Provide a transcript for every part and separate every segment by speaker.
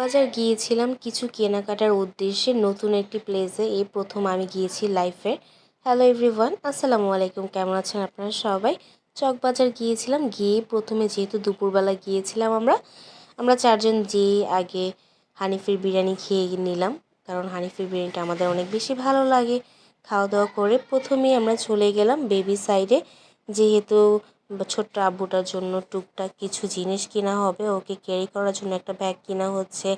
Speaker 1: চকবাজার গিয়েছিলাম কিছু কেনাকাটার উদ্দেশ্যে নতুন একটি প্লেসে এই প্রথম আমি গিয়েছি লাইফে হ্যালো এভরিওয়ান আসসালামু আলাইকুম। কেমন আছেন আপনারা সবাই? চকবাজার গিয়েছিলাম, গিয়ে প্রথমে যেহেতু দুপুরবেলা গিয়েছিলাম আমরা আমরা চারজন যেয়ে আগে হানিফের বিরিয়ানি খেয়ে নিলাম। কারণ হানিফের বিরিয়ানিটা আমাদের অনেক বেশি ভালো লাগে। খাওয়া দাওয়া করে প্রথমেই আমরা চলে গেলাম বেবি সাইডে যেহেতু ছোট্ট আব্বুটার জন্য টুকটাক কিছু জিনিস কিনা হবে, ওকে ক্যারি করার জন্য একটা ব্যাগ কিনা হচ্ছে।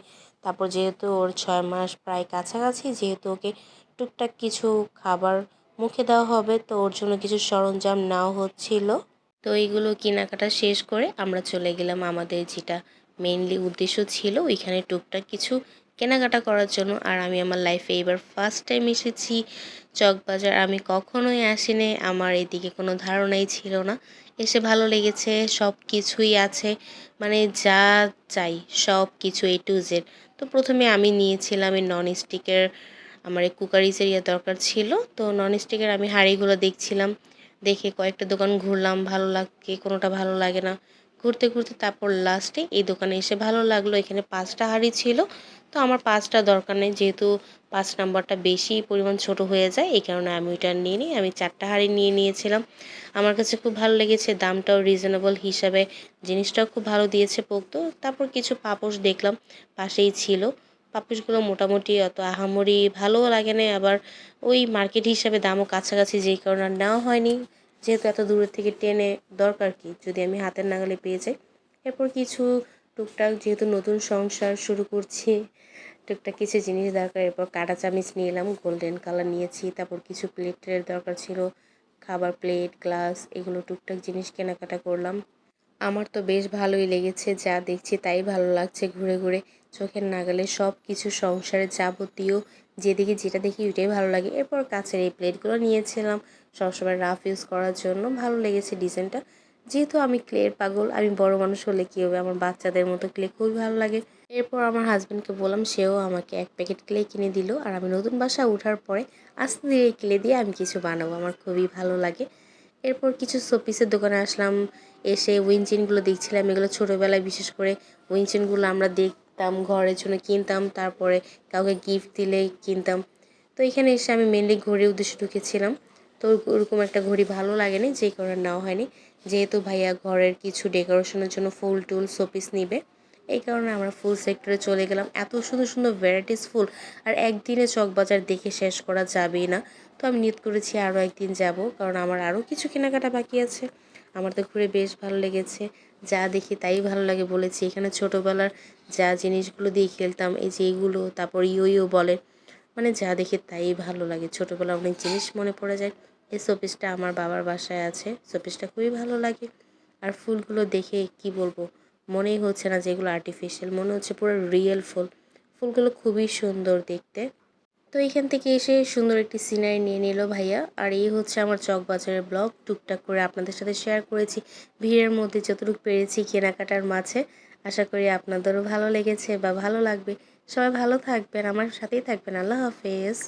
Speaker 1: তারপর যেহেতু ওর ছয় মাস প্রায় কাছাকাছি, যেহেতু ওকে টুকটাক কিছু খাবার মুখে দেওয়া হবে, তো ওর জন্য কিছু সরঞ্জাম নেওয়া হচ্ছিল। তো এইগুলো কেনাকাটা শেষ করে আমরা চলে গেলাম। আমাদের যেটা মেনলি উদ্দেশ্য ছিল, ওইখানে টুকটাক কিছু কেনাকাটা করার জন্য, আর আমি আমার লাইফে এবার ফার্স্ট টাইম এসেছি চকবাজার। আমি কখনোই আসিনি, আমার এদিকে কোনো ধারণাই ছিল না। এসে ভালো লেগেছে সব কিছুই আছে মানে যা চাই সব কিছু এ টু জেড তো প্রথমে আমি নিয়েছিলাম এই নন স্টিকের আমার এই কুকারিজের ইয়ে দরকার ছিল। তো নন স্টিকের আমি হাঁড়িগুলো দেখছিলাম, দেখে কয়েকটা দোকান ঘুরলাম, ভালো লাগে কোনোটা ভালো লাগে না। ঘুরতে ঘুরতে তারপর লাস্টে এই দোকানে এসে ভালো লাগল, এখানে পাঁচটা হাঁড়ি ছিল। তো আমার পাঁচটা দরকার নেই। যেহেতু পাঁচ নাম্বারটা বেশি পরিমাণ ছোট হয়ে যায়, এই কারণে আমি ওইটা নিয়ে নিই। আমি চারটা হাঁড়ি নিয়ে নিয়েছিলাম। আমার কাছে খুব ভালো লেগেছে, দামটাও রিজনেবল হিসাবে। জিনিসটাও খুব ভালো দিয়েছে পোক্ত। তারপর কিছু পাপোশ দেখলাম, পাশেই ছিল। পাপোশগুলো মোটামুটি অত আহামরি ভালোও লাগে না আবার ওই মার্কেট হিসাবে দামও কাছাকাছি, যেই কারণে আর নেওয়া হয়নি। যেহেতু এত দূরের থেকে টেনে দরকার কি? যদি আমি হাতের নাগালে পেয়ে যাই। এরপর কিছু টুকটাক যেহেতু নতুন সংসার শুরু করছি, টুকটাক কিছু জিনিস দরকার, এরপর কাটা চামিচ নিয়ে এলাম গোল্ডেন কালার নিয়েছি, তারপর কিছু প্লেটের দরকার ছিল, খাবার প্লেট গ্লাস এগুলো টুকটাক জিনিস কেনাকাটা করলাম। আমার তো বেশ ভালোই লেগেছে, যা দেখছি তাই ভালো লাগছে ঘুরে ঘুরে, চোখের নাগালে সব কিছু সংসারের যাবতীয়, যেদিকে যেটা দেখি ওইটাই ভালো লাগে। এরপর কাছের এই প্লেটগুলো নিয়েছিলাম, সবসময় রাফ ইউজ করার জন্য ভালো লেগেছে ডিজাইনটা যেহেতু আমি ক্লের পাগল, আমি বড় মানুষ হলে কী হবে? আমার বাচ্চাদের মতো ক্লে খুবই ভালো লাগে। এরপর আমার হাজব্যান্ডকে বললাম, সেও আমাকে এক প্যাকেট ক্লে কিনে দিল। আর আমি নতুন বাসা ওঠার পরে আস্তে ধীরে ক্লে দিয়ে আমি কিছু বানাবো। আমার খুবই ভালো লাগে। এরপর কিছু শোপিসের দোকানে আসলাম। এসে উইনচিনগুলো দেখছিলাম। এগুলো ছোটোবেলায় বিশেষ করে উইনচিনগুলো আমরা দেখতাম, ঘরের জন্য কিনতাম। তারপরে কাউকে গিফট দিলে কিনতাম। তো এখানে এসে আমি মেনলি ঘড়ির উদ্দেশ্যে ঢুকেছিলাম। তো ওরকম একটা ঘড়ি ভালো লাগেনি, যেই কারণে নেওয়া হয়নি। যেহেতু ভাইয়া ঘরের কিছু ডেকোরেশনের জন্য ফুল, টুল, শোপিস নিবে, এই কারণে আমরা ফুল সেক্টরে চলে গেলাম। এত সুন্দর সুন্দর ভ্যারাইটিস ফুল, আর একদিনে চকবাজার দেখে শেষ করা যাবেই না। তো আমি নিয়ত করেছি আরও একদিন যাব, কারণ আমার আরও কিছু কেনাকাটা বাকি আছে। আমার তো ঘুরে বেশ ভালো লেগেছে, যা দেখি তাই ভালো লাগে বলেছি। এখানে ছোটোবেলার যা জিনিসগুলো দিয়ে খেলতাম, এই যে এইগুলো তারপর ইয়ো ইয়ো বলে মানে যা দেখি তাই ভালো লাগে। ছোটোবেলা অনেক জিনিস মনে পড়ে যায়। এই শোপিসটা আমার বাবার বাসায় আছে। শোপিসটা খুবই ভালো লাগে। আর ফুলগুলো দেখে কি বলব, মনেই হচ্ছে না যেগুলো আর্টিফিশিয়াল মনে হচ্ছে পুরো রিয়েল ফুল। ফুলগুলো খুবই সুন্দর দেখতে। তো এখান থেকে এসে সুন্দর একটি সিনারি নিয়ে নিল ভাইয়া। আর এই হচ্ছে আমার চকবাজারের ব্লগ টুকটাক করে আপনাদের সাথে শেয়ার করেছি। ভিড়ের মধ্যে যতটুকু পেরেছি কেনাকাটার মাঝে। আশা করি আপনাদেরও ভালো লেগেছে বা ভালো লাগবে। সবাই ভালো থাকবেন, আমার সাথেই থাকবেন। আল্লাহ হাফেজ।